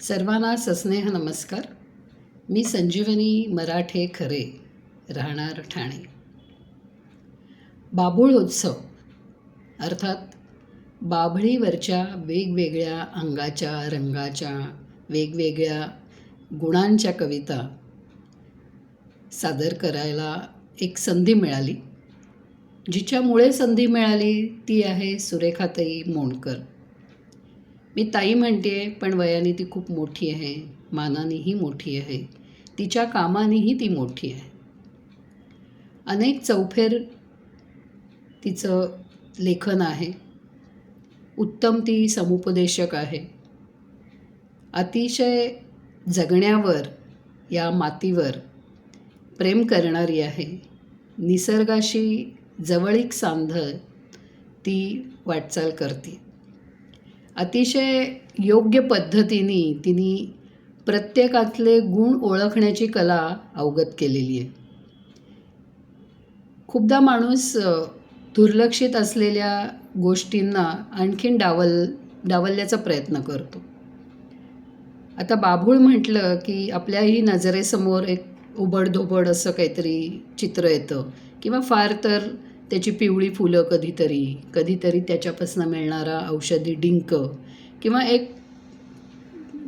सर्वांना सस्नेह नमस्कार. मी संजीवनी मराठे खरे राहणार ठाणे. बाबुळ उत्सव अर्थात बाभळीवरच्या वेगवेगळ्या अंगाच्या रंगाच्या वेगवेगळ्या गुणांच्या कविता सादर करायला एक संधी मिळाली. जिच्यामुळे संधी मिळाली ती आहे सुरेखाताई मोंडकर मी ताई म्हणते पण वयाने ती खूप मोठी आहे. मानानेही मोठी आहे. तिच्या कामानेही ती मोठी आहे. अनेक चौफेर तिचं लेखन आहे. उत्तम ती समुपदेशक आहे. अतिशय जगण्यावर या मातीवर प्रेम करणारी आहे. निसर्गाशी जवळीक सांधत ती वाटचाल करते. अतिशय योग्य पद्धतीने तिने प्रत्येकातले गुण ओळखण्याची कला अवगत केलेली आहे. खूपदा माणूस दुर्लक्षित असलेल्या गोष्टींना आणखीन डावल डावलल्याचा प्रयत्न करतो. आता बाभूळ म्हटलं की आपल्याही नजरेसमोर एक उबडधोबड असं काहीतरी चित्र येतं किंवा फार तर त्याची पिवळी फुलं कधीतरी कधीतरी त्याच्यापासून मिळणारा औषधी डिंक किंवा एक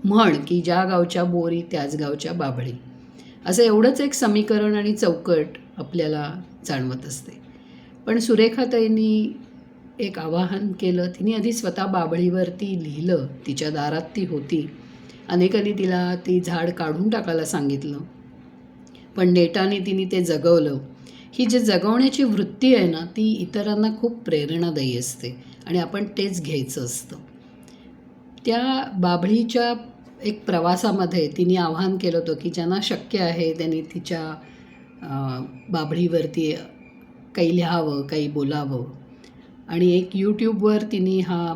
म्हण की ज्या गावच्या बोरी त्याच गावच्या बाभळी असं एवढंच एक समीकरण आणि चौकट आपल्याला जाणवत असते. पण सुरेखाताईंनी एक आवाहन केलं तिने आधी स्वतः बाभळीवरती लिहिलं तिच्या दारात ती होती. अनेकांनी तिला ती झाड काढून टाकायला सांगितलं. पण नेटाने तिने ते जगवलं. ही जी जगवण्याची वृत्ती आहे ना ती इतरांना खूप प्रेरणादायी असते आणि आपण तेच घ्यायचं असतं. त्या बाभळीच्या एक प्रवासामध्ये तिने आवाहन केलं होतं की ज्यांना शक्य आहे त्यांनी तिच्या बाभळीवरती काही लिहावं काही बोलावं. आणि एक यूट्यूबवर तिने हा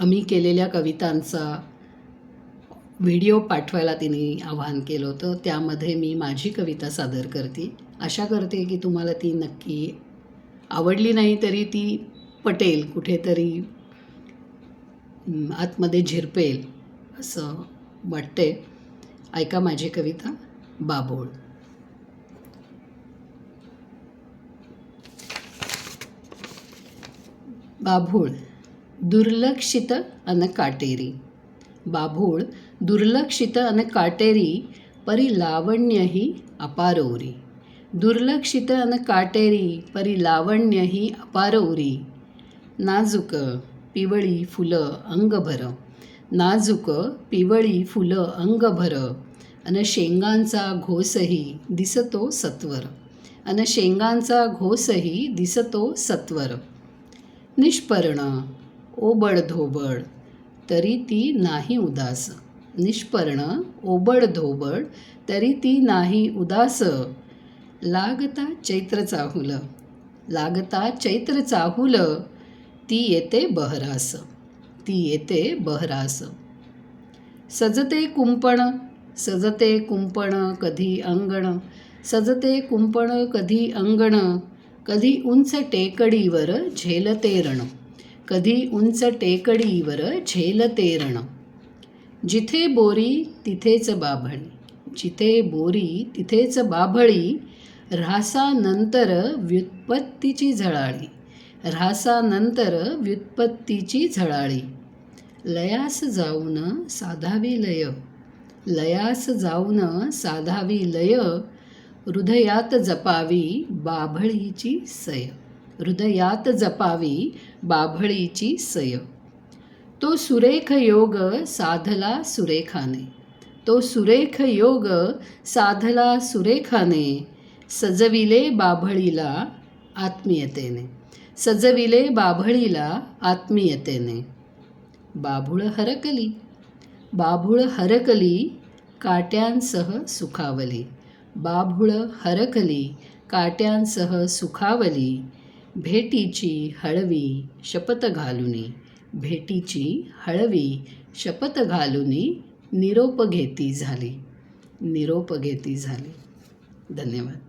आम्ही केलेल्या कवितांचा व्हिडिओ पाठवायला तिने आवाहन केलं होतं. त्यामध्ये मी माझी कविता सादर करते. आशा करते की तुम्हाला ती नक्की आवडली नाही तरी ती पटेल कुठेतरी आतमध्ये झिरपेल असं वाटते. ऐका माझी कविता बाबोळ. बाभूळ दुर्लक्षित अन काटेरी. बाभूळ दुर्लक्षित अन काटेरी परी लावण्यही अपारौरी. दुर्लक्षित अन काटेरी परी लावण्यही अपारौरी नाजूक पिवळी फुलं अंगभर. नाजूक पिवळी फुलं अंगभर. अन शेंगांचा घोसही दिसतो सत्वर. अन शेंगांचा घोसही दिसतो सत्वर. निष्पर्ण ओबड धोबड तरी ती नाही उदास. निष्पर्ण ओबड धोबड तरी ती नाही उदास. लागता चैत्र चाहुल. लागता चैत्र चाहुल ती येते बहरास. ती येते बहरास. सजते कुंपण सजते कुंपण कधी अंगण. सजते कुंपण कधी अंगण कधी उंच टेकडीवर झेलते रण. कधी उंच टेकडीवर झेलते रण. जिथे बोरी तिथेच बाभणी. जिथे बोरी तिथेच बाभळी ऱ्हासानंतर व्युत्पत्तीची झळाळी ऱ्हासानंतर व्युत्पत्तीची झळाळी. लयास जाऊन साधावी लय लयास जाऊन साधावी लय हृदयात जपावी बाभळीची सय हृदयात जपावी बाभळीची सय. तो सुरेख योग साधला सुरेखाने. तो सुरेख योग साधला सुरेखाने सजविले बाभळीला आत्मीयतेने. सजविले बाभळीला आत्मीयतेने. बाभुळ हरकली. बाभुळ हरकली काट्यांसह सुखावली. बाभुळ हरकली काट्यांसह सुखावली. भेटीची हळवी शपथ घालुनी. भेटीची हळवी शपथ घालुनी निरोप घेती झाली. निरोप घेती झाली. धन्यवाद.